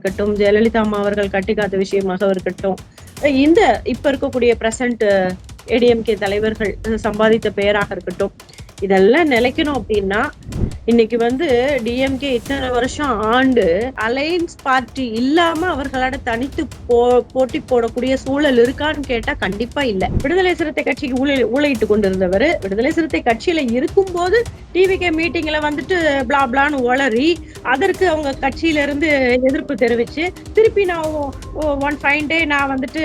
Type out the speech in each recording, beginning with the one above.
இருக்கட்டும் ஜெயலலிதா அம்மா அவர்கள் கட்டி காத்த விஷயமாக இருக்கட்டும். இந்த இப்ப இருக்கக்கூடிய பிரசன்ட் ஏடிஎம்கே தலைவர்கள் சம்பாதித்த பெயராக இருக்கட்டும். இதெல்லாம் நிலைக்கணும் அப்படின்னா இன்னைக்கு வந்து டிஎம்கே இத்தனை வருஷம் ஆண்டு அலையன்ஸ் பார்ட்டி இல்லாம அவர்களோட தனித்து போ போட்டி போடக்கூடிய சூழல் இருக்கான்னு கேட்டா கண்டிப்பா இல்ல. விடுதலை சிறுத்தை கட்சிக்கு ஊழல் ஊழையிட்டு கொண்டிருந்தவர். விடுதலை சிறுத்தை கட்சியில இருக்கும்போது டிவிகே மீட்டிங்ல வந்துட்டு பிளா பிளான்னு உளறி அதற்கு அவங்க கட்சியில இருந்து எதிர்ப்பு தெரிவிச்சு திருப்பி நான் ஒன் ஃபைன் டே நான் வந்துட்டு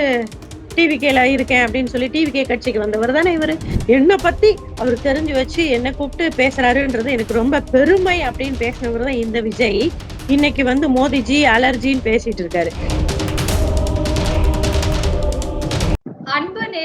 டிவிகேல இருக்கேன் அப்படின்னு சொல்லி டிவிகே கட்சிக்கு வந்தவர் தானே இவரு? என்னை பத்தி அவர் தெரிஞ்சு வச்சு என்ன கூப்பிட்டு பேசுறாருன்றது எனக்கு ரொம்ப பெருமை அப்படின்னு பேசினவர் தான் இந்த விஜய். இன்னைக்கு வந்து மோதிஜி அலர்ஜின்னு பேசிட்டு இருக்காரு.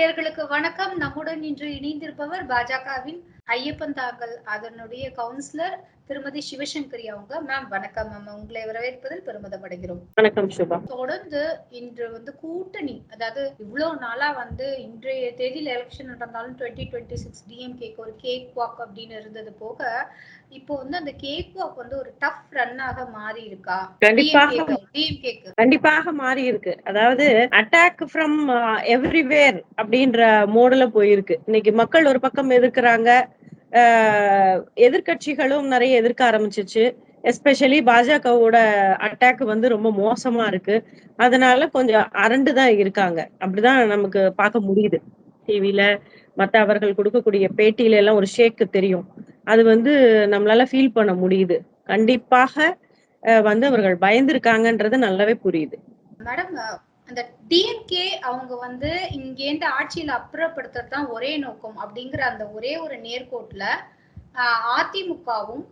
நேயர்களுக்கு வணக்கம். நம்முடன் இன்று இணைந்திருப்பவர் பாஜகவின் ஐயப்பன் தாங்கல் அதனுடைய கவுன்சிலர் திருமதி சிவசங்கரி அவங்க. மேம் வணக்கம். மேம் உங்களை வரவேற்பதில் பெருமிதம் அடைகிறோம் வணக்கம் சுபா. தொடர்ந்து இன்று வந்து கூட்டணி அதாவது இவ்வளவு நாளா வந்து இன்றைய தேதியில் எலெக்ஷன் நடந்தாலும் டுவெண்ட்டி டுவெண்ட்டி சிக்ஸ் டிஎம்கேக்கு ஒரு கேக் வாக் அப்படின்னு இருந்தது போக இப்போ வந்து அந்த கேக் வாக் வந்து ஒரு டஃப் ரன்னாக மாறி இருக்கா? கண்டிப்பாக. கண்டிப்பாக மாறி இருக்கு. அதாவது அட்டாக் ஃப்ரம் எவ்ரிவேர் அப்படின்ற மோடுல போயிருக்கு. இன்னைக்கு மக்கள் ஒரு பக்கம் எதிர்க்கிறாங்க. ஆஹ் எதிர்க்கட்சிகளும் நிறைய எதிர்க்க ஆரம்பிச்சிச்சு. எஸ்பெஷலி பாஜகவோட அட்டாக் வந்து ரொம்ப மோசமா இருக்கு. அதனால கொஞ்சம் அரண்டு தான் இருக்காங்க. அப்படிதான் நமக்கு பார்க்க முடியுது. டிவில மத்த அவர்கள் கொடுக்கக்கூடிய பேட்டியில எல்லாம் ஒரு ஷேக்கு தெரியும். அது வந்து நம்மளால ஃபீல் பண்ண முடியுது. கண்டிப்பாக அஹ் வந்து அவர்கள் பயந்திருக்காங்கன்றது நல்லாவே புரியுது. மேடம் அந்த டிஎம்கே அவங்க வந்து இங்கேருந்து ஆட்சியில அப்புறப்படுத்துறது தான் ஒரே நோக்கம் அப்படிங்கிற அந்த ஒரே ஒரு நேர்கோட்டுல ஆஹ் அதிமுகவும்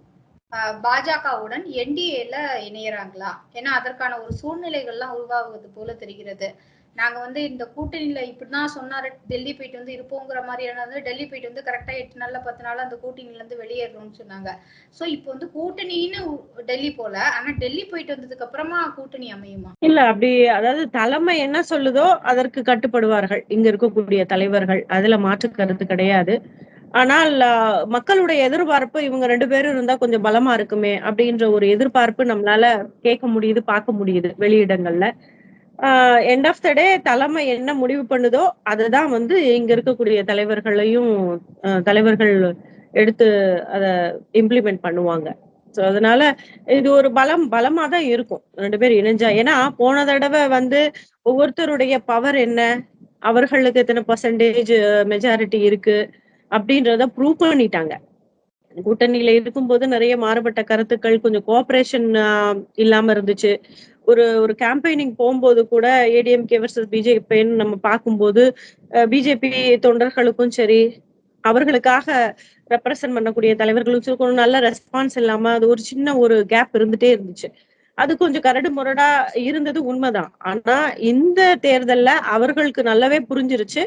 ஆஹ் பாஜகவுடன் என்டிஏல இணையறாங்களா? ஏன்னா அதற்கான ஒரு சூழ்நிலைகள்லாம் உருவாகுவது போல தெரிகிறது. நாங்க வந்து இந்த கூட்டணியில இப்படிதான் சொன்னாரு டெல்லி போயிட்டு வந்து இருப்போங்கிற மாதிரியான வந்து டெல்லி போயிட்டு வந்து கரெக்டா எட்டு நாள்ல பத்து நாள் அந்த கூட்டணியில இருந்து வெளியேறணும்னு சொன்னாங்க. சோ இப்போ வந்து கூட்டணின்னு டெல்லி போல ஆனா டெல்லி போயிட்டு வந்ததுக்கு அப்புறமா கூட்டணி அமையுமா? இல்ல அப்படி அதாவது தலைமை என்ன சொல்லுதோ அதற்கு கட்டுப்படுவார்கள். இங்க இருக்கக்கூடிய தலைவர்கள் அதுல மாற்று கருத்து கிடையாது. ஆனால் மக்களுடைய எதிர்பார்ப்பு இவங்க ரெண்டு பேரும் இருந்தா கொஞ்சம் பலமா இருக்குமே அப்படின்ற ஒரு எதிர்பார்ப்பு நம்மளால கேட்க முடியுது பார்க்க முடியுது வெளியிடங்கள்ல. எண்ட் ஆஃப் த டே தலைமை என்ன முடிவு பண்ணுதோ அதுதான் வந்து இங்க இருக்கக்கூடிய தலைவர்களையும் தலைவர்கள் எடுத்து அதை இம்ப்ளிமெண்ட் பண்ணுவாங்க. ஸோ அதனால இது ஒரு பலம் பலமா தான் இருக்கும். ரெண்டு பேரும் இணைஞ்சா. ஏன்னா போன தடவை வந்து ஒவ்வொருத்தருடைய பவர் என்ன? அவர்களுக்கு எத்தனை பர்சன்டேஜ் மெஜாரிட்டி இருக்கு? அப்படின்றத ப்ரூவ் பண்ணிட்டாங்க. கூட்டணியில இருக்கும்போது நிறைய மாறுபட்ட கருத்துக்கள் கொஞ்சம் கோஆபரேஷன் இல்லாம இருந்துச்சு. ஒரு ஒரு கேம்பெயினிங் போகும்போது கூட ஏடிஎம்கே வர்சஸ் பிஜேபின்னு நம்ம பார்க்கும்போது பிஜேபி தொண்டர்களுக்கும் சரி அவர்களுக்காக ரெப்ரசன்ட் பண்ணக்கூடிய தலைவர்களும் சரி கொஞ்சம் நல்ல ரெஸ்பான்ஸ் இல்லாம அது ஒரு சின்ன ஒரு கேப் இருந்துட்டே இருந்துச்சு. அது கொஞ்சம் கரடு முரடா இருந்தது உண்மைதான். ஆனா இந்த தேர்தல்ல அவர்களுக்கு நல்லாவே புரிஞ்சிருச்சு.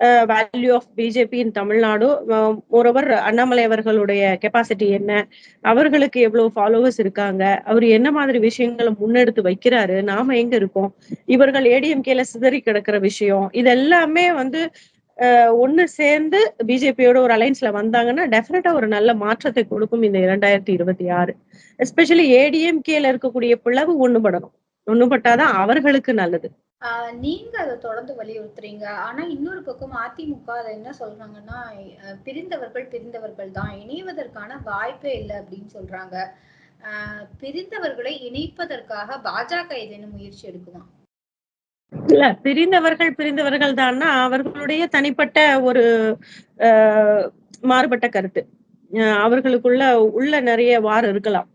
Value of BJP in Tamil Nadu moreover Annamalai அவர்களுடைய கெப்பாசிட்டி என்ன? அவர்களுக்கு எவ்வளவு ஃபாலோவர்ஸ் இருக்காங்க? அவர் என்ன மாதிரி விஷயங்களை முன்னெடுத்து வைக்கிறாரு? நாம எங்க இருக்கோம்? இவர்கள் ஏடிஎம்கேல சிதறி கிடக்கிற விஷயம். இது எல்லாமே வந்து ஒன்னு ஒண்ணு சேர்ந்து பிஜேபியோட ஒரு அலைன்ஸ்ல வந்தாங்கன்னா டெஃபினட்டா ஒரு நல்ல மாற்றத்தை கொடுக்கும் இந்த இரண்டாயிரத்தி இருபத்தி ஆறு. எஸ்பெஷலி ஏடிஎம்கேல இருக்கக்கூடிய பிளவு ஒண்ணுபடணும். ஒண்ணுபட்டாதான் அவர்களுக்கு நல்லது. நீங்க அதை தொடர்ந்து வலியுறுத்துறீங்க. ஆனா இன்னொரு பக்கம் அதிமுக அதை என்ன சொல்றாங்கன்னா அஹ் பிரிந்தவர்கள் பிரிந்தவர்கள் தான். இணைவதற்கான வாய்ப்பே இல்லை அப்படின்னு சொல்றாங்க. ஆஹ் பிரிந்தவர்களை இணைப்பதற்காக பாஜக ஏதேனும் முயற்சி எடுக்குமா? இல்ல பிரிந்தவர்கள் பிரிந்தவர்கள் தான்னா அவர்களுடைய தனிப்பட்ட ஒரு மாறுபட்ட கருத்து. அஹ், அவர்களுக்குள்ள உள்ள நிறைய வார் இருக்கலாம்.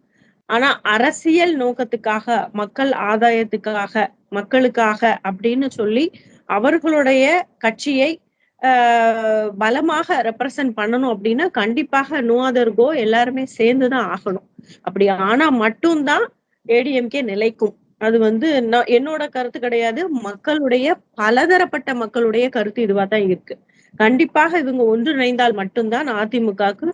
ஆனா அரசியல் நோக்கத்துக்காக மக்கள் ஆதாயத்துக்காக மக்களுக்காக அப்படின்னு சொல்லி அவர்களுடைய கட்சியை ஆஹ், பலமாக ரெப்ரசன்ட் பண்ணணும் அப்படின்னா கண்டிப்பாக நோ அதர் கோ எல்லாருமே சேர்ந்துதான் ஆகணும். அப்படி ஆனா மட்டும்தான் ஏடிஎம்கே நிலைக்கும். அது வந்து நான் என்னோட கருத்து கிடையாது. மக்களுடைய பலதரப்பட்ட மக்களுடைய கருத்து இதுவா தான் இருக்கு. கண்டிப்பாக இவங்க ஒன்றிணைந்தால் மட்டும்தான் அதிமுகவுக்கு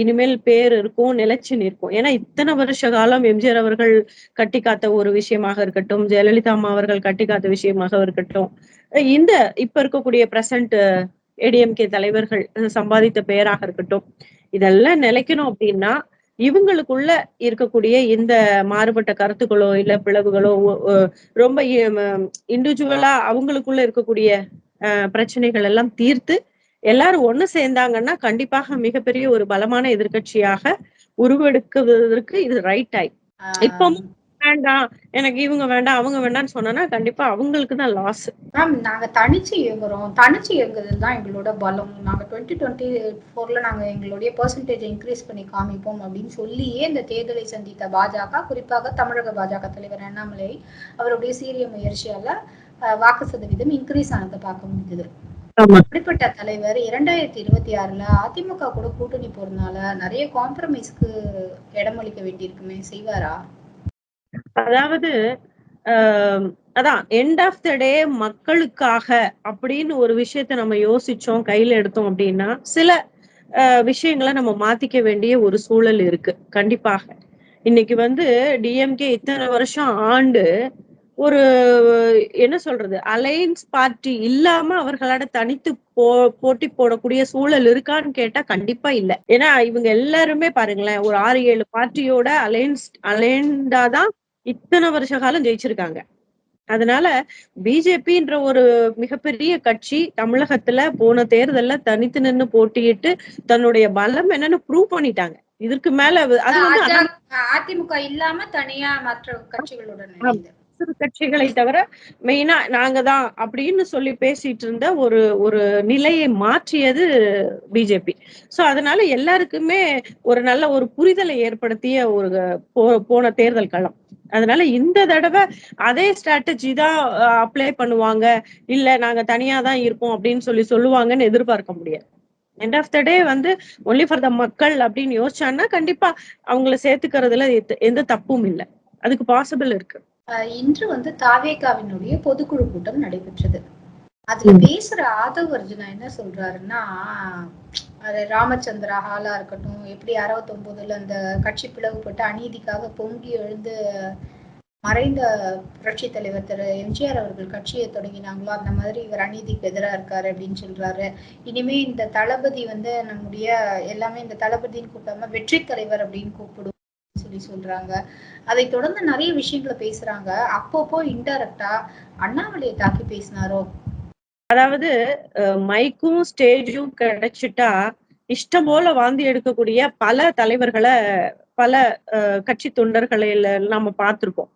இனிமேல் பேர் இருக்கும் நிலைச்சு நிற்கும். ஏன்னா இத்தனை வருஷ காலம் எம்ஜிஆர் அவர்கள் கட்டி காத்த ஒரு விஷயமாக இருக்கட்டும் ஜெயலலிதா அம்மா அவர்கள் கட்டி காத்த விஷயமாக இருக்கட்டும். இந்த இப்ப இருக்கக்கூடிய பிரசன்ட் ஏடிஎம்கே தலைவர்கள் சம்பாதித்த பெயராக இருக்கட்டும் இதெல்லாம் நிலைக்கணும் அப்படின்னா இவங்களுக்குள்ள இருக்கக்கூடிய இந்த மாறுபட்ட கருத்துக்களோ இல்ல பிளவுகளோ ரொம்ப இண்டிவிஜுவலா அவங்களுக்குள்ள இருக்கக்கூடிய பிரச்சனைகள் எல்லாம் தீர்த்து எல்லாரும் ஒண்ணு சேர்ந்தாங்கன்னா கண்டிப்பாக மிகப்பெரிய ஒரு பலமான எதிர்க்கட்சியாக உருவெடுக்குவதற்கு இது ரைட் டைம் இப்பவும் வேண்டாம். எனக்கு இவங்க வேண்டாம் அவங்க வேண்டாம்னு சொன்னா கண்டிப்பா அவங்களுக்கு தான் லாஸ் மேம் நாங்க தனிச்சு இயங்குறோம். தனிச்சு இயங்குறது தான் எங்களோட பலம். நாங்க டுவெண்ட்டி டுவெண்ட்டி ஃபோர்ல நாங்க எங்களுடைய பெர்சன்டேஜ் இன்க்ரீஸ் பண்ணி காமிப்போம் அப்படின்னு சொல்லியே இந்த தேர்தலை சந்தித்த பாஜக குறிப்பாக தமிழக பாஜக தலைவர் அண்ணாமலை அவருடைய சீரிய முயற்சியால வாக்கு சதவீதம் இன்க்ரீஸ் ஆனதை பார்க்க ஆமா அப்படிப்பட்ட தலைவர் இரண்டாயிரத்தி இருபத்தி ஆறுல அதிமுக கூட கூட்டணி போறதுனால நிறைய காம்ப்ரமைஸ்க்கு இடமளிக்க வேண்டியிருக்குமே. செய்வாரா? அதாவது அதான் எண்ட் ஆஃப் த டே மக்களுக்காக அப்படின்னு ஒரு விஷயத்த நம்ம யோசிச்சோம் கையில எடுத்தோம் அப்படின்னா சில விஷயங்களை நம்ம மாத்திக்க வேண்டிய ஒரு சூழல் இருக்கு. கண்டிப்பாக. இன்னைக்கு வந்து டிஎம்கே இத்தனை வருஷம் ஆண்டு ஒரு என்ன சொல்றது அலையன்ஸ் பார்ட்டி இல்லாம அவர்களோட தனித்து போ போட்டி போடக்கூடிய சூழல் இருக்கான்னு கேட்டா கண்டிப்பா இல்ல. ஏன்னா இவங்க எல்லாருமே பாருங்களேன் ஒரு ஆறு ஏழு பார்ட்டியோட அலையன்ஸ் அலையண்டா தான் இத்தனை வருஷ காலம் ஜெயிச்சிருக்காங்க. அதனால பிஜேபின்ற ஒரு மிகப்பெரிய கட்சி தமிழகத்துல போன தேர்தல்ல தனித்து நின்னு போட்டியிட்டு தன்னுடைய பலம் என்னன்னு ப்ரூவ் பண்ணிட்டாங்க. இதற்கு மேல அது வந்து அதிமுக இல்லாம தனியா மற்ற கட்சிகளுடன் சிறு கட்சிகளை தவிர மெயினா நாங்க தான் அப்படின்னு சொல்லி பேசிட்டு இருந்த ஒரு ஒரு நிலையை மாற்றியது பிஜேபி சோ அதனால எல்லாருக்குமே ஒரு நல்ல ஒரு புரிதலை ஏற்படுத்திய ஒரு போ- போன தேர்தல் களம். அதனால இந்த தடவை அதே ஸ்ட்ராட்டஜி தான் அப்ளை பண்ணுவாங்க. இல்ல நாங்க தனியா தான் இருப்போம் அப்படின்னு சொல்லி சொல்லுவாங்கன்னு எதிர்பார்க்க முடியாது. எண்ட் ஆஃப் த டே வந்து ஒன்லி ஃபார் த மக்கள் அப்படின்னு யோசிச்சான்னா கண்டிப்பா அவங்கள சேர்த்துக்கிறதுல எந்த தப்பும் இல்லை. அதுக்கு பாசிபிள் இருக்கு. இன்று வந்து தாவேகாவினுடைய பொதுக்குழு கூட்டம் நடைபெற்றது. அதுல பேசுற ஆதவ் அர்ஜுனா என்ன சொல்றாருன்னா அது ராமச்சந்திரா ஹாலா இருக்கட்டும் எப்படி அறுபத்தி ஒன்பதுல அந்த கட்சி பிளவுபட்டு அநீதிக்காக பொங்கி எழுந்து மறைந்த புரட்சி தலைவர் திரு எம்ஜிஆர் அவர்கள் கட்சியை தொடங்கினாங்களோ அந்த மாதிரி இவர் அநீதிக்கு எதிராக இருக்காரு அப்படின்னு சொல்றாரு. இனிமே இந்த தளபதி வந்து நம்முடைய எல்லாமே இந்த தளபதின்னு கூப்பிடாம வெற்றி தலைவர் அப்படின்னு கூப்பிடுவோம் அப்படி சொல்றாங்க. அதை தொடர்ந்து நிறைய விஷயங்களை பேசுறாங்க. அப்பப்போ இன்டைரக்டா அண்ணாமலையை தாக்கி பேசினாரோ? அதாவது அஹ், மைக்கும் ஸ்டேஜும் கிடைச்சிட்டா இஷ்டம் போல வாந்தி எடுக்கக்கூடிய பல தலைவர்களை பல அஹ், கட்சி தொண்டர்களை எல்லாம் நம்ம பார்த்திருக்கோம்.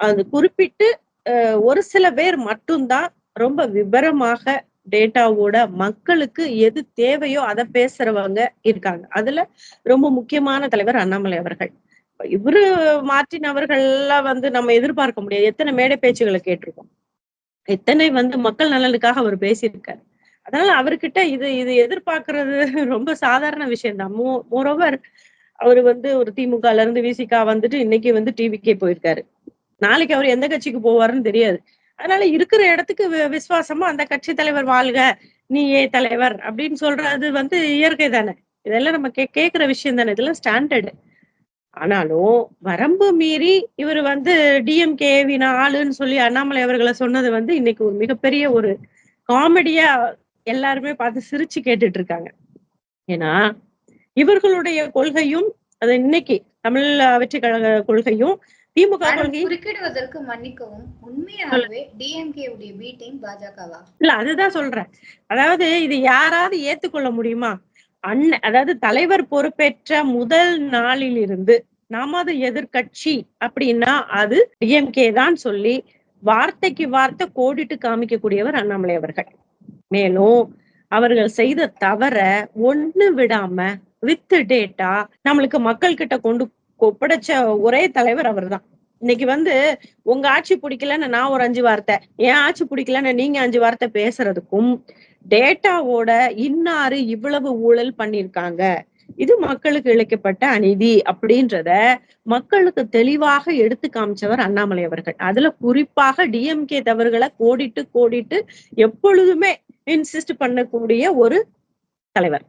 அது குறிப்பிட்டு அஹ், ஒரு சில பேர் மட்டும்தான் ரொம்ப விபரமாக டேட்டாவோட மக்களுக்கு எது தேவையோ அதை பேசுறவங்க இருக்காங்க. அதுல ரொம்ப முக்கியமான தலைவர் அண்ணாமலை அவர்கள். இவரு மார்ட்டின் அவர்கள்லாம் வந்து நம்ம எதிர்பார்க்க முடியாது. எத்தனை மேடை பேச்சுகளை கேட்டிருக்கோம். எத்தனை வந்து மக்கள் நலனுக்காக அவர் பேசியிருக்காரு. அதனால அவர்கிட்ட இது இது எதிர்பார்க்கறது ரொம்ப சாதாரண விஷயம்தான். மோ மோரோவர் அவர் வந்து ஒரு திமுகல இருந்து விசிகா வந்துட்டு இன்னைக்கு வந்து டிவிக்கே போயிருக்காரு. நாளைக்கு அவர் எந்த கட்சிக்கு போவாருன்னு தெரியாது. அதனால இருக்கிற இடத்துக்கு விசுவாசமா அந்த கட்சி தலைவர் வாழ்க நீ ஏ தலைவர் அப்படின்னு சொல்றது வந்து இயற்கை தானே இதெல்லாம் நம்ம கே கேட்கிற விஷயம் தானே இதெல்லாம் ஸ்டாண்டர்டு ஆனாலும் வரம்பு மீறி இவர் வந்து டிஎம்கே வின ஆளுன்னு சொல்லி அண்ணாமலை அவர்களை சொன்னது வந்து இன்னைக்கு ஒரு மிகப்பெரிய ஒரு காமெடியா எல்லாருமே பார்த்து சிரிச்சு கேட்டுட்டு இருக்காங்க. ஏன்னா இவர்களுடைய கொள்கையும் அது இன்னைக்கு தமிழ் வெற்றி கழக கொள்கையும் திமுக குறுக்கிடுவதற்கு மன்னிக்கவும் உண்மையாகவே டிஎம்கே உடைய பி டீம் பாஜகவா? இல்ல அதுதான் சொல்றேன். அதாவது இது யாராவது ஏத்துக்கொள்ள முடியுமா? அண்ணன் அதாவது தலைவர் பொறுப்பேற்ற முதல் நாளிலிருந்து நாம அது எதிர்கட்சி அப்படின்னா அது டிஎம்கே தான் சொல்லி வார்த்தைக்கு வார்த்தை கோடிட்டு காமிக்கக்கூடியவர் அண்ணாமலை அவர்கள். மேலும் அவர்கள் செய்த தவற ஒண்ணு விடாம வித் டேட்டா நம்மளுக்கு மக்கள் கிட்ட கொண்டு ஒப்படைச்ச ஒரே தலைவர் அவர்தான். இன்னைக்கு வந்து உங்க ஆட்சி பிடிக்கலன்னு நான் ஒரு அஞ்சு வார்த்தை என் ஆட்சி பிடிக்கலன்னு நீங்க அஞ்சு வார்த்தை பேசுறதுக்கும் டேட்டாவோட இன்னாரு இவ்வளவு ஊழல் பண்ணிருக்காங்க. இது மக்களுக்கு இழைக்கப்பட்ட அநீதி அப்படின்றத மக்களுக்கு தெளிவாக எடுத்து காமிச்சவர் அண்ணாமலை அவர்கள். அதுல குறிப்பாக டிஎம்கே தவறுகளை கோடிட்டு கோடிட்டு எப்பொழுதுமே இன்சிஸ்ட் பண்ணக்கூடிய ஒரு தலைவர்.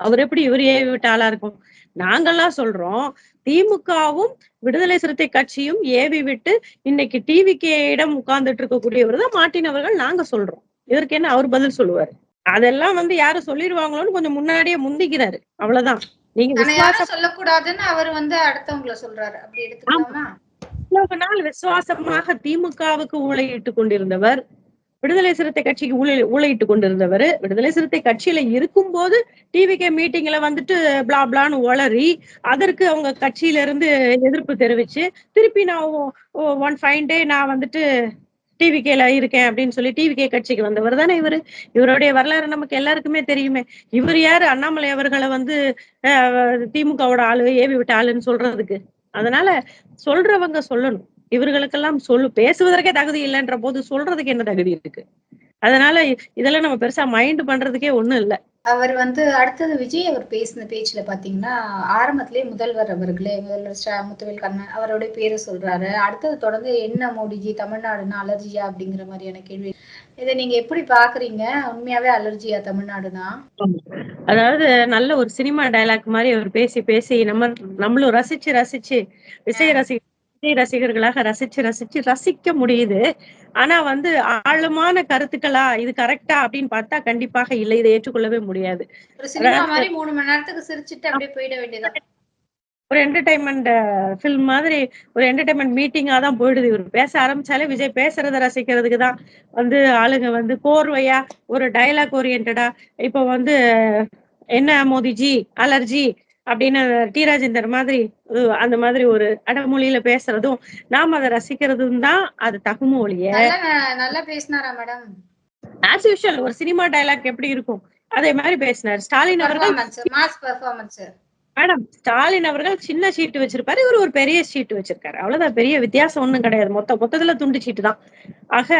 அவர் எப்படி இவர் ஏவி ஆளா இருக்கும்? நாங்கெல்லாம் சொல்றோம் திமுகவும் விடுதலை சிறுத்தை கட்சியும் ஏவி விட்டு இன்னைக்கு டிவிக்கே இடம் உட்கார்ந்துட்டு இருக்கக்கூடியவர் தான் மாட்டினவர்கள் நாங்க சொல்றோம். இதற்கு என்ன அவர் பதில் சொல்லுவாரு? அதெல்லாம் வந்து யாரும் சொல்லிடுவாங்களோன்னு கொஞ்சம் முன்னாடியே முந்திக்கிறாரு. அவ்வளவுதான். நீங்க சொல்லக்கூடாதுன்னு அவர் வந்து அடுத்தவங்கள சொல்றாரு. அப்படி எடுத்துக்கலாமா இவ்வளவு நாள் விசுவாசமாக திமுகவுக்கு ஊழையிட்டு கொண்டிருந்தவர் விடுதலை சிறுத்தை கட்சிக்கு ஊழல் ஊழையிட்டு கொண்டிருந்தவர் விடுதலை சிறுத்தை கட்சியில இருக்கும்போது டிவிகே மீட்டிங்ல வந்துட்டு பிளா பிளான்னு ஒளறி அதற்கு அவங்க கட்சியில இருந்து எதிர்ப்பு தெரிவிச்சு திருப்பி நான் ஒன் ஃபைன் டே நான் வந்துட்டு டிவிகேல இருக்கேன் அப்படின்னு சொல்லி டிவிகே கட்சிக்கு வந்தவர் தானே இவரு? இவருடைய வரலாறு நமக்கு எல்லாருக்குமே தெரியுமே. இவர் யாரு? அண்ணாமலை அவர்களை வந்து திமுகவோட ஆளு ஏவி விட்ட ஆளுன்னு சொல்றதுக்கு. அதனால சொல்றவங்க சொல்லணும். இவர்களுக்கெல்லாம் சொல்லு பேசுவதற்கே தகுதி இல்லைன்ற போது சொல்றதுக்கு என்ன தகுதி இருக்கு? அதனால இதெல்லாம் நம்ம பெருசா மைண்ட் பண்றதுக்கே ஒண்ணும் இல்ல. அவர் வந்து அடுத்தது விஜய் அவர் பேசின பேச்சுல பாத்தீங்கன்னா ஆரம்பத்திலே முதல்வர் அவர்களே முதல்வர் முத்துவேல் கண்ணன் அவருடைய பேரை சொல்றாரு. அடுத்தது தொடர்ந்து என்ன மோடிஜி தமிழ்நாடுனா அலர்ஜியா அப்படிங்கிற மாதிரியான கேள்வி. இதை நீங்க எப்படி பாக்குறீங்க? உண்மையாவே அலர்ஜியா தமிழ்நாடுனா? அதாவது நல்ல ஒரு சினிமா டயலாக் மாதிரி அவர் பேசி பேசி நம்ம நம்மளும் ரசிச்சு ரசிச்சு விஜய் ரசி விஜய் ரசிகர்களாக ரசிச்சு ரசிச்சு ரசிக்க முடியுது. ஆனா வந்து ஆழமான கருத்துக்களா இது கரெக்டா அப்படின்னு பார்த்தா கண்டிப்பாக இல்லை. இதை ஏற்றுக்கொள்ளவே முடியாது. ஒரு சினிமா மாதிரி மூணு மணி நேரத்துக்கு சிரிச்சுட்டு அப்படியே போயிட வேண்டியதான் ஒரு என்டர்டைன்மெண்ட் ஃபில்ம் மாதிரி ஒரு என்டர்டைன்மெண்ட் மீட்டிங்கா தான் போயிடுது. இவர் பேச ஆரம்பிச்சாலே விஜய் பேசுறத ரசிக்கிறதுக்கு தான் வந்து ஆளுங்க வந்து கோர்வையா ஒரு டயலாக் ஓரியன்டா இப்போ வந்து என்ன மோதிஜி அலர்ஜி அப்படின்னு டி ராஜேந்தர் மாதிரி அந்த மாதிரி ஒரு அடமொழியில பேசுறதும் நாம் அதை ரசிக்கிறதும் தான் அது தகும ஒழிய. நல்லா பேசினாரா மேடம் ஆஸ் யூஷுவல் ஒரு சினிமா டயலாக் எப்படி இருக்கும்? அதே மாதிரி பேசினார். ஸ்டாலின் அவர்கள் மேடம் ஸ்டாலின் அவர்கள் சின்ன சீட்டு வச்சிருப்பாரு. இவர் ஒரு பெரிய சீட்டு வச்சிருக்காரு. அவ்வளவுதான் பெரிய வித்தியாசம் ஒண்ணும் கிடையாது. மொத்த மொத்தத்துல துண்டு சீட்டு தான். ஆக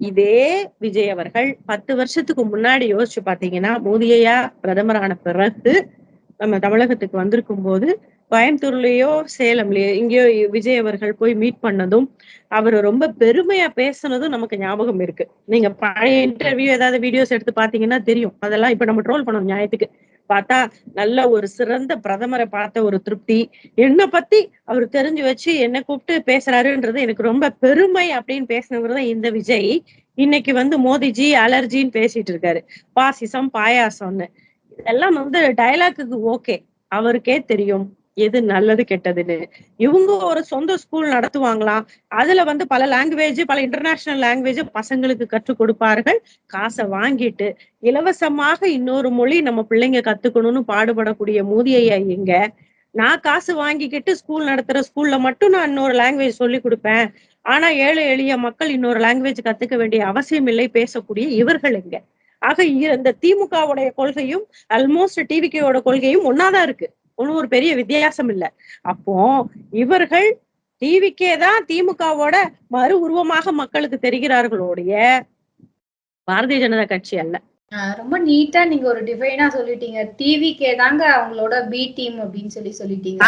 இதே விஜய் அவர்கள் பத்து வருஷத்துக்கு முன்னாடி யோசிச்சு பாத்தீங்கன்னா மோதியையா பிரதமரான பிறகு நம்ம தமிழகத்துக்கு வந்திருக்கும் போது கோயம்புத்தூர்லயோ சேலம்லயோ இங்கேயோ விஜய் அவர்கள் போய் மீட் பண்ணதும் அவர் ரொம்ப பெருமையா பேசுனதும் நமக்கு ஞாபகம் இருக்கு. நீங்க பழைய இன்டர்வியூ ஏதாவது வீடியோஸ் எடுத்து பாத்தீங்கன்னா தெரியும். அதெல்லாம் இப்ப நம்ம ட்ரோல் பண்ணணும் நியாயத்துக்கு. பார்த்தா நல்ல ஒரு சிறந்த பிரதமரை பார்த்த ஒரு திருப்தி. என்னை பத்தி அவர் தெரிஞ்சு வச்சு என்ன கூப்பிட்டு பேசுறாருன்றது எனக்கு ரொம்ப பெருமை அப்படின்னு பேசினவர் தான் இந்த விஜய். இன்னைக்கு வந்து மோதிஜி அலர்ஜின்னு பேசிட்டு இருக்காரு. பாசிசம் பாயாசம்னு. இதெல்லாம் வந்து டயலாக்கு ஓகே அவருக்கே தெரியும் எது நல்லது கெட்டதுன்னு. இவங்க ஒரு சொந்த ஸ்கூல் நடத்துவாங்களாம் அதுல வந்து பல லாங்குவேஜ் பல இன்டர்நேஷனல் லாங்குவேஜ் பசங்களுக்கு கற்றுக் கொடுப்பார்கள். காசை வாங்கிட்டு இலவசமாக இன்னொரு மொழி நம்ம பிள்ளைங்க கத்துக்கணும்னு பாடுபடக்கூடிய மூதியையா எங்க நான் காசு வாங்கிக்கிட்டு ஸ்கூல் நடத்துற ஸ்கூல்ல மட்டும் நான் இன்னொரு லாங்குவேஜ் சொல்லி கொடுப்பேன். ஆனா ஏழை எளிய மக்கள் இன்னொரு லாங்குவேஜ் கத்துக்க வேண்டிய அவசியம் இல்லை. பேசக்கூடிய இவர்கள் எங்க ஆக இந்த திமுகவுடைய கொள்கையும் ஆல்மோஸ்ட் டிவிகேவோட கொள்கையும் ஒன்னாதான் இருக்கு. ஒன்னும் ஒரு பெரிய வித்தியாசம் இல்ல. அப்போ இவர்கள் டிவிக்கே தான் திமுகவோட மறு உருவமாக மக்களுக்கு தெரிகிறார்களோடைய பாரதிய ஜனதா கட்சி அல்ல. ரொம்ப நீட்டா நீங்க ஒரு டிஃபைனா சொல்லிட்டீங்க. டிவிகே தாங்க அவங்களோட பி டீம் அப்படின்னு சொல்லி சொல்லிட்டீங்க.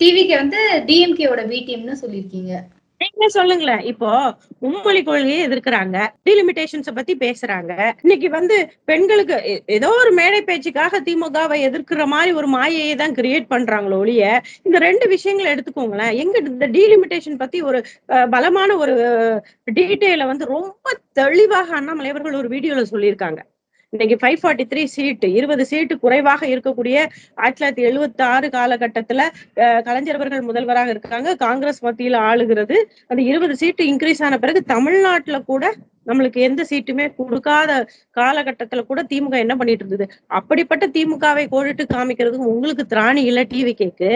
டிவிகே வந்து டிஎம்கேவோட பி டீம்னு சொல்லிருக்கீங்க நீங்களே சொல்லுங்களேன். இப்போ மும்மொழி கொள்கையை எதிர்க்கிறாங்க. டிலிமிட்டேஷன்ஸ பத்தி பேசுறாங்க. இன்னைக்கு வந்து பெண்களுக்கு ஏதோ ஒரு மேடை பேச்சுக்காக திமுகவை எதிர்க்கிற மாதிரி ஒரு மாயையை தான் கிரியேட் பண்றாங்களோ ஒழிய இந்த ரெண்டு விஷயங்களை எடுத்துக்கோங்களேன். எங்க இந்த டீலிமிட்டேஷன் பத்தி ஒரு பலமான ஒரு டீட்டெயில வந்து ரொம்ப தெளிவாக அண்ணாமலை அவர்கள் ஒரு வீடியோல சொல்லியிருக்காங்க. இன்னைக்கு ஃபைவ் ஃபார்ட்டி த்ரீ சீட்டு இருபது சீட்டு குறைவாக இருக்கக்கூடிய ஆயிரத்தி தொள்ளாயிரத்தி எழுபத்தி ஆறு காலகட்டத்துல அஹ், கலைஞர் அவர்கள் முதல்வராக இருக்காங்க. காங்கிரஸ் மத்தியில ஆளுகிறது. அந்த இருபது சீட்டு இன்க்ரீஸ் ஆன பிறகு தமிழ்நாட்டுல கூட நம்மளுக்கு எந்த சீட்டுமே கொடுக்காத காலகட்டத்துல கூட திமுக என்ன பண்ணிட்டு இருந்தது? அப்படிப்பட்ட திமுகவை கோடிட்டு காமிக்கிறதுக்கு உங்களுக்கு திராணி இல்ல டிவி கேக்கு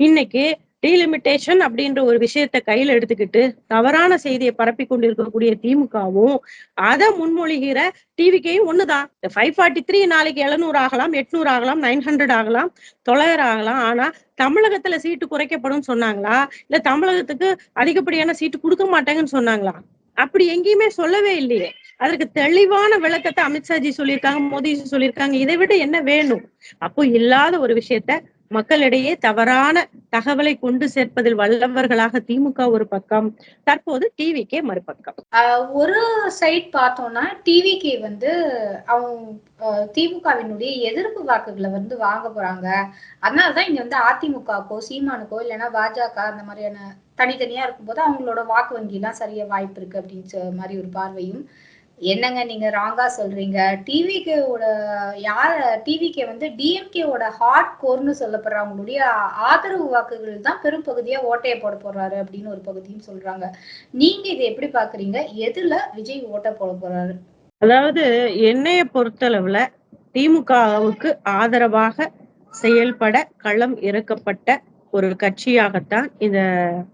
இன்னைக்கு டீலிமிட்டேஷன் அப்படின்ற ஒரு விஷயத்த கையில எடுத்துக்கிட்டு தவறான செய்தியை பரப்பி கொண்டிருக்கக்கூடிய திமுகவும் அதை முன்மொழிகிற டிவிக்கையும் ஒண்ணுதான். ஃபைவ் ஃபார்ட்டி த்ரீ நாளைக்கு எழுநூறு ஆகலாம் எட்நூறு ஆகலாம் நைன் ஹண்ட்ரட் ஆகலாம் தொள்ளாயிரம் ஆகலாம். ஆனா தமிழகத்துல சீட்டு குறைக்கப்படும் சொன்னாங்களா? இல்ல தமிழகத்துக்கு அதிகப்படியான சீட்டு கொடுக்க மாட்டாங்கன்னு சொன்னாங்களா? அப்படி எங்கேயுமே சொல்லவே இல்லையே. அதற்கு தெளிவான விளக்கத்தை அமித்ஷாஜி சொல்லியிருக்காங்க மோடிஜி சொல்லியிருக்காங்க. இதை விட என்ன வேணும்? அப்போ இல்லாத ஒரு விஷயத்த மக்களிடையே தவறான தகவலை கொண்டு சேர்ப்பதில் வல்லவர்களாக திமுக ஒரு பக்கம் தற்போது டிவிக்கே மறுபக்கம். ஆஹ் ஒரு சைட் பார்த்தோம்னா டிவிகே வந்து அவங்க திமுகவினுடைய எதிர்ப்பு வாக்குகளை வந்து வாங்க போறாங்க. அதனாலதான் இங்க வந்து அதிமுகக்கோ சீமானுக்கோ இல்லைன்னா பாஜக அந்த மாதிரியான தனித்தனியா இருக்கும்போது அவங்களோட வாக்கு வங்கி எல்லாம் சரியா வாய்ப்பு இருக்கு அப்படின்னு மாதிரி ஒரு பார்வையும் என்னங்க நீங்க ராங்கா சொல்றீங்க? டிவிகேவோட யார் டிவிகே வந்து டிஎம்கேவோட ஹார்ட் கோர்னு சொல்லப்படுறவங்களுடைய ஆதரவு வாக்குகள் தான் பெரும் பகுதியா ஓட்டையை போட போறாரு அப்படின்னு ஒரு பகுதியும் சொல்றாங்க. நீங்க இதை எப்படி பாக்குறீங்க? எதுல விஜய் ஓட்டை போட போறாரு? அதாவது என்னைய பொறுத்தளவுல திமுகவுக்கு ஆதரவாக செயல்பட களம் இறக்கப்பட்ட ஒரு கட்சியாகத்தான் இந்த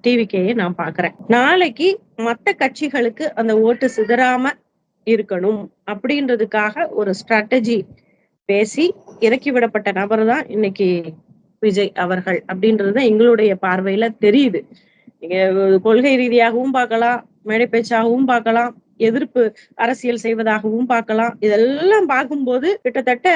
டிவிகேயை நான் பாக்குறேன். நாளைக்கு மத்த கட்சிகளுக்கு அந்த ஓட்டு சிதறாம இருக்கணும் அப்படின்றதுக்காக ஒரு ஸ்ட்ராட்டஜி பேசி இறக்கி விடப்பட்ட நபர் தான் இன்னைக்கு விஜய் அவர்கள் அப்படின்றது எங்களுடைய பார்வையில தெரியுது. நீங்க கொள்கை ரீதியாகவும் பார்க்கலாம் மேடை பேச்சாகவும் பார்க்கலாம் எதிர்ப்பு அரசியல் செய்வதாகவும் பார்க்கலாம். இதெல்லாம் பார்க்கும்போது கிட்டத்தட்ட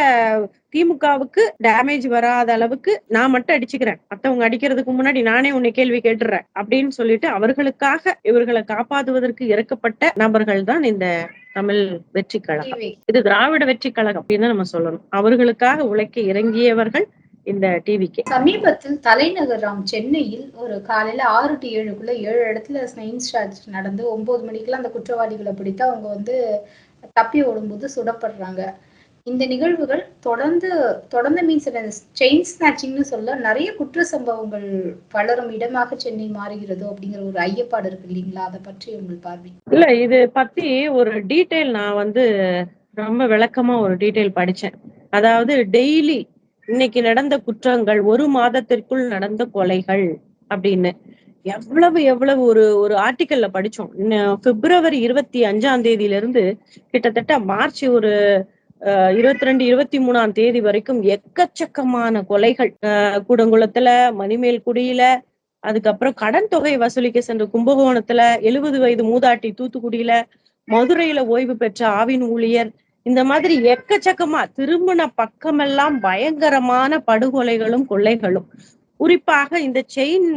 திமுகவுக்கு டேமேஜ் வராத அளவுக்கு நான் மட்டும் அடிச்சுக்கிறேன். மத்தவங்க அடிக்கிறதுக்கு முன்னாடி நானே உன்னை கேள்வி கேட்டுறேன் அப்படின்னு சொல்லிட்டு அவர்களுக்காக இவர்களை காப்பாற்றுவதற்கு இறக்கப்பட்ட நபர்கள் தான் இந்த தமிழ் வெற்றி கழகம். இது திராவிட வெற்றி கழகம் அப்படின்னு நம்ம சொல்லணும். அவர்களுக்காக உழைக்க இறங்கியவர்கள் இந்த டிவிக்கு சமீபத்தில் தலைநகரம் சென்னையில் ஒரு காலையில ஆறு டு ஏழுக்குள்ள ஏழு இடத்துல ஸ்னைன் ஸ்டார்ஜ் நடந்து ஒன்பது மணிக்கெல்லாம் அந்த குற்றவாளிகளை பிடித்து அவங்க வந்து தப்பி ஓடும்போது சுடப்படுறாங்க. இந்த நிகழ்வுகள் தொடர்ந்து தொடர்ந்து மீன்ஸ் செயின் ஸ்நாச்சிங்னு சொல்ல நிறைய குற்ற சம்பவங்கள் வளரும் இடமாக சென்னை மாறுகிறதோ அப்படிங்கிற ஒரு ஐயப்பாடு இருக்கு இல்லைங்களா? அதை பற்றி உங்கள் பார்வை. இல்ல இது பத்தி ஒரு டீட்டெயில் நான் வந்து ரொம்ப விளக்கமா ஒரு டீட்டெயில் படிச்சேன். அதாவது டெய்லி இன்னைக்கு நடந்த குற்றங்கள் ஒரு மாதத்திற்குள் நடந்த கொலைகள் அப்படின்னு. எவ்வளவு எவ்வளவு ஒரு ஒரு ஆர்டிக்கல்ல படிச்சோம். பிப்ரவரி இருபத்தி அஞ்சாம் தேதியில இருந்து கிட்டத்தட்ட மார்ச் ஒரு இருபத்தி ரெண்டு இருபத்தி மூணாம் தேதி வரைக்கும் எக்கச்சக்கமான கொலைகள். அஹ் கூடங்குளத்துல மணிமேல்குடியில அதுக்கப்புறம் கடன் தொகை வசூலிக்க சென்ற கும்பகோணத்துல எழுபது வயது மூதாட்டி தூத்துக்குடியில மதுரையில ஓய்வு பெற்ற ஆவின் ஊழியர் இந்த மாதிரி எக்கச்சக்கமா திரும்பின பக்கமெல்லாம் பயங்கரமான படுகொலைகளும் கொள்ளைகளும். குறிப்பாக இந்த செயின்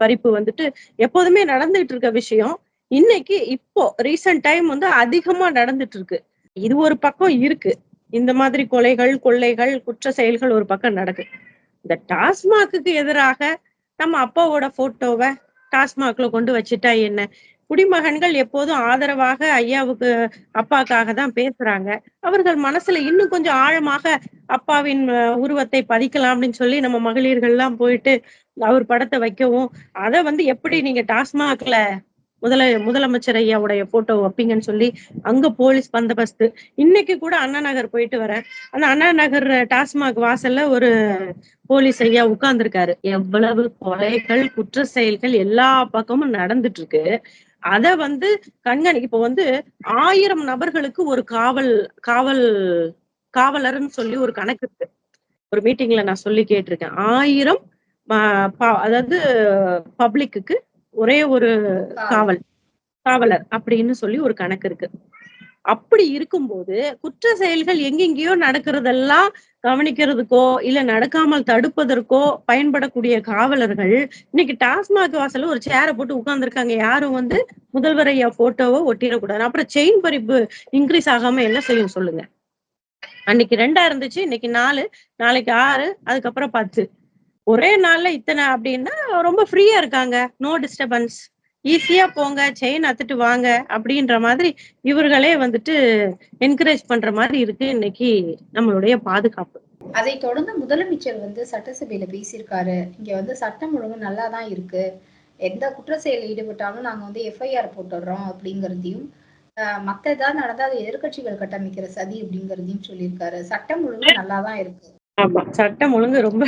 பறிப்பு வந்துட்டு எப்போதுமே நடந்துட்டு இருக்க விஷயம். இன்னைக்கு இப்போ ரீசன்ட் டைம் வந்து அதிகமா நடந்துட்டு இருக்கு. இது ஒரு பக்கம் இருக்கு. இந்த மாதிரி கொலைகள் கொள்ளைகள் குற்ற செயல்கள் ஒரு பக்கம் நடக்கு. இந்த டாஸ்மாக்கு எதிராக நம்ம அப்பாவோட போட்டோவை டாஸ்மாக்ல கொண்டு வச்சுட்டா என்ன? குடிமகன்கள் எப்போதும் ஆதரவாக ஐயாவுக்கு அப்பாக்காக தான் பேசுறாங்க. அவர்கள் மனசுல இன்னும் கொஞ்சம் ஆழமாக அப்பாவின் உருவத்தை பதிக்கலாம் அப்படின்னு சொல்லி நம்ம மகளிர்கள் எல்லாம் போயிட்டு அவர் படத்தை வைக்கவும் அத வந்து எப்படி நீங்க டாஸ்மாக்ல முதல முதலமைச்சர் ஐயாவுடைய போட்டோ வைப்பீங்கன்னு சொல்லி அங்க போலீஸ் பந்தோபஸ்து. இன்னைக்கு கூட அண்ணா நகர் போயிட்டு வரேன் அந்த அண்ணா நகர் டாஸ்மாக் வாசல்ல ஒரு போலீஸ் ஐயா உட்கார்ந்துருக்காரு. எவ்வளவு கொலைகள் குற்ற செயல்கள் எல்லா பக்கமும் நடந்துட்டு இருக்கு. அத வந்து கண்காணி இப்ப வந்து ஆயிரம் நபர்களுக்கு ஒரு காவல் காவல் காவலர்னு சொல்லி ஒரு கணக்கு இருக்கு. ஒரு மீட்டிங்ல நான் சொல்லி கேட்டிருக்கேன். ஆயிரம் அதாவது பப்ளிக்கு ஒரே ஒரு காவல் காவலர் அப்படின்னு சொல்லி ஒரு கணக்கு இருக்கு. அப்படி இருக்கும்போது குற்ற செயல்கள் எங்கெங்கேயோ நடக்கிறதெல்லாம் கவனிக்கிறதுக்கோ இல்ல நடக்காமல் தடுப்பதற்கோ பயன்படக்கூடிய காவலர்கள் இன்னைக்கு டாஸ்மாக் வாசல்ல ஒரு சேரை போட்டு உட்கார்ந்துருக்காங்க. யாரும் வந்து முதல்வர் ஐயா போட்டோவோ ஒட்டிடக்கூடாது. அப்புறம் செயின் பறிப்பு இன்க்ரீஸ் ஆகாம என்ன செய்யும் சொல்லுங்க. அன்னைக்கு ரெண்டா இருந்துச்சு இன்னைக்கு நாலு நாளைக்கு ஆறு அதுக்கப்புறம் பத்து. ஒரே நாள்ல இத்தனை அப்படின்னா ரொம்ப ஃப்ரீயா இருக்காங்க. நோ டிஸ்டர்பன்ஸ் ஈஸியா போங்க செயின் அத்துட்டு வாங்க அப்படின்ற மாதிரி இவர்களே வந்துட்டு என்கரேஜ் பண்ற மாதிரி இருக்கு இன்னைக்கு நம்மளுடைய பாதுகாப்பு. அதை தொடர்ந்து முதலமைச்சர் வந்து சட்டசபையில பேசியிருக்காரு. இங்க வந்து சட்டம் ஒழுங்கு நல்லா தான் இருக்கு. எந்த குற்ற செயலில் ஈடுபட்டாலும் நாங்க வந்து எஃப்ஐஆர் போட்டுடுறோம் அப்படிங்கிறதையும் மத்த ஏதாவது நடந்தா அது எதிர்க்கட்சிகள் கட்டமைக்கிற சதி அப்படிங்கிறதையும் சொல்லியிருக்காரு. சட்டம் ஒழுங்கு நல்லா தான் இருக்கு. ஆமா சட்டம் ஒழுங்கு ரொம்ப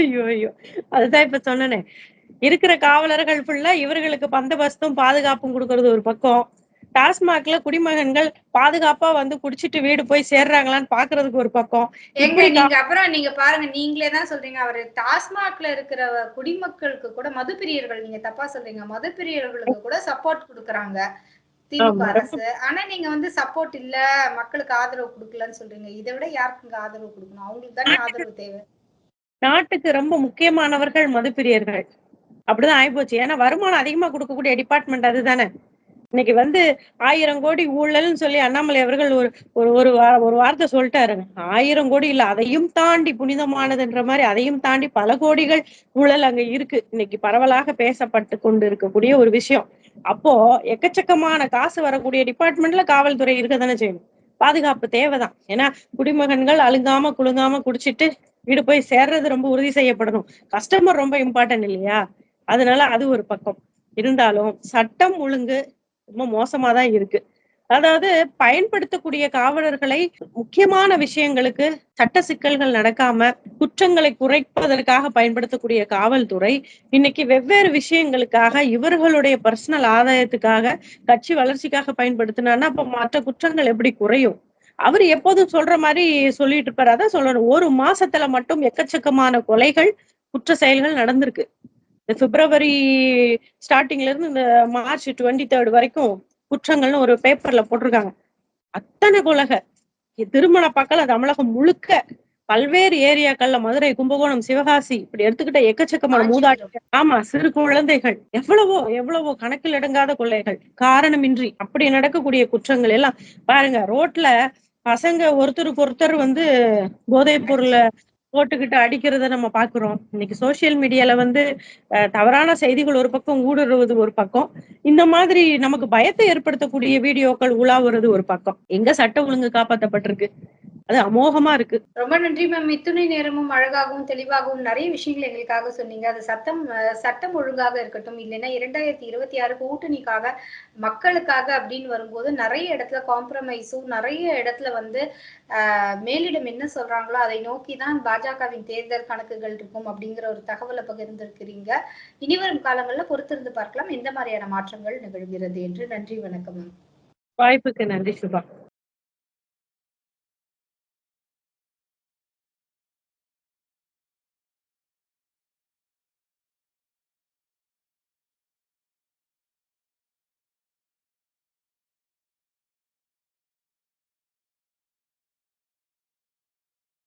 ஐயோ ஐயோ. அதுதான் இப்ப சொன்னனே. இருக்கிற காவலர்கள் ஃபுல்லா இவர்களுக்கு பந்தோபஸ்தும் பாதுகாப்பும் கொடுக்கறது ஒரு பக்கம். டாஸ்மாக்ல குடிமகன்கள் பாதுகாப்பா வந்து குடிச்சிட்டு வீடு போய் சேர்றாங்களான்னு பாக்குறதுக்கு ஒரு பக்கம். எங்க நீங்க அப்புறம் நீங்க பாருங்க நீங்களே தான் சொல்றீங்க. அவரு டாஸ்மாக்ல இருக்கிற குடிமக்களுக்கு கூட மதுப்பிரியர்கள் நீங்க தப்பா சொல்றீங்க. மதுப்பிரியர்களுக்கு கூட சப்போர்ட் கொடுக்கறாங்க. திமுக. அரசு. ஆனா நீங்க வந்து சப்போர்ட் இல்ல மக்களுக்கு ஆதரவு கொடுக்கலன்னு சொல்றீங்க. இதை விட யாருக்குங்க ஆதரவு கொடுக்கணும்? அவங்களுக்கு தானே ஆதரவு தேவை. நாட்டுக்கு ரொம்ப முக்கியமானவர்கள் மதுப்பிரியர்கள். அப்படிதான் ஆயிப்போச்சு. ஏன்னா வருமானம் அதிகமா கொடுக்கக்கூடிய டிபார்ட்மெண்ட் அதுதானே. இன்னைக்கு வந்து ஆயிரம் கோடி ஊழல்னு சொல்லி அண்ணாமலை அவர்கள் ஒரு ஒரு ஒரு ஒரு வார்த்தை சொல்லிட்டாருங்க ஆயிரம் கோடி இல்ல அதையும் தாண்டி புனிதமானதுன்ற மாதிரி அதையும் தாண்டி பல கோடிகள் ஊழல் அங்க இருக்கு. இன்னைக்கு பரவலாக பேசப்பட்டு கொண்டு இருக்கக்கூடிய ஒரு விஷயம். அப்போ எக்கச்சக்கமான காசு வரக்கூடிய டிபார்ட்மெண்ட்ல காவல்துறை இருக்க தானே செய்யணும் பாதுகாப்பு தேவைதான். ஏன்னா குடிமகன்கள் அழுங்காம குலுங்காம குடிச்சிட்டு வீடு போய் சேர்றது ரொம்ப உறுதி செய்யப்படணும். கஸ்டமர் ரொம்ப இம்பார்ட்டன்ட் இல்லையா? அதனால அது ஒரு பக்கம். இருந்தாலும் சட்டம் ஒழுங்கு ரொம்ப மோசமா தான் இருக்கு. அதாவது பயன்படுத்தக்கூடிய காவலர்களை முக்கியமான விஷயங்களுக்கு சட்ட சிக்கல்கள் நடக்காம குற்றங்களை குறைப்பதற்காக பயன்படுத்தக்கூடிய காவல்துறை இன்னைக்கு வெவ்வேறு விஷயங்களுக்காக இவர்களுடைய பர்சனல் ஆதாயத்துக்காக கட்சி வளர்ச்சிக்காக பயன்படுத்தினான்னா அப்ப மற்ற குற்றங்கள் எப்படி குறையும்? அவர் எப்போதும் சொல்ற மாதிரி சொல்லிட்டு இருப்பாரு. அதான் சொல்லணும். ஒரு மாசத்துல மட்டும் எக்கச்சக்கமான கொலைகள் குற்ற செயல்கள் நடந்திருக்கு. இந்த பிப்ரவரி ஸ்டார்டிங்ல இருந்து இந்த மார்ச் டுவெண்ட்டி தேர்ட் வரைக்கும் குற்றங்கள்னு ஒரு பேப்பர்ல போட்டிருக்காங்க. அத்தனை கொலகை. திருமண பக்கம் தமிழகம் முழுக்க பல்வேறு ஏரியாக்கள்ல மதுரை கும்பகோணம் சிவகாசி இப்படி எடுத்துக்கிட்ட எக்கச்சக்கமான மூதாட்டி. ஆமா சிறு குழந்தைகள். எவ்வளவோ எவ்வளவோ கணக்கில் அடங்காத கொள்ளைகள் காரணமின்றி அப்படி நடக்கக்கூடிய குற்றங்கள் எல்லாம். பாருங்க ரோட்ல பசங்க ஒருத்தருக்கு ஒருத்தர் வந்து போதைப் பொருளை போட்டுக்கிட்டு அடிக்கிறத நம்ம பாக்குறோம். இன்னைக்கு சோசியல் மீடியால வந்து அஹ், தவறான செய்திகள் ஒரு பக்கம் ஊடுருவது ஒரு பக்கம். இந்த மாதிரி நமக்கு பயத்தை ஏற்படுத்தக்கூடிய வீடியோக்கள் உலாவுறது ஒரு பக்கம். எங்க சட்டம் ஒழுங்கு காப்பாத்தப்பட்டிருக்கு? அது அமோகமா இருக்கு. ரொம்ப நன்றி மேம் இத்துணை நேரமும் அழகாகவும் தெளிவாகவும் நிறைய விஷயங்கள் எங்களுக்காக சொன்னீங்க. அது சட்டம் அஹ், சட்டம் ஒழுங்காக இருக்கட்டும் இல்லைன்னா இரண்டாயிரத்தி இருபத்தி ஆறு கூட்டணிக்காக மக்களுக்காக அப்படின்னு வரும்போது நிறைய இடத்துல காம்ப்ரமைஸும் நிறைய இடத்துல வந்து மேலிடம் என்ன சொல்றாங்களோ அதை நோக்கி தான் பாஜகவின் தேர்தல் கணக்குகள் இருக்கும் அப்படிங்கிற ஒரு தகவலை பகிர்ந்திருக்கிறீங்க. இனிவரும் காலங்களில் பொறுத்திருந்து பார்க்கலாம். எந்த மாதிரியான மாற்றங்கள் நிகழ்கிறது என்று. நன்றி வணக்கம் மேம் வாய்ப்புக்கு நன்றி சுபா.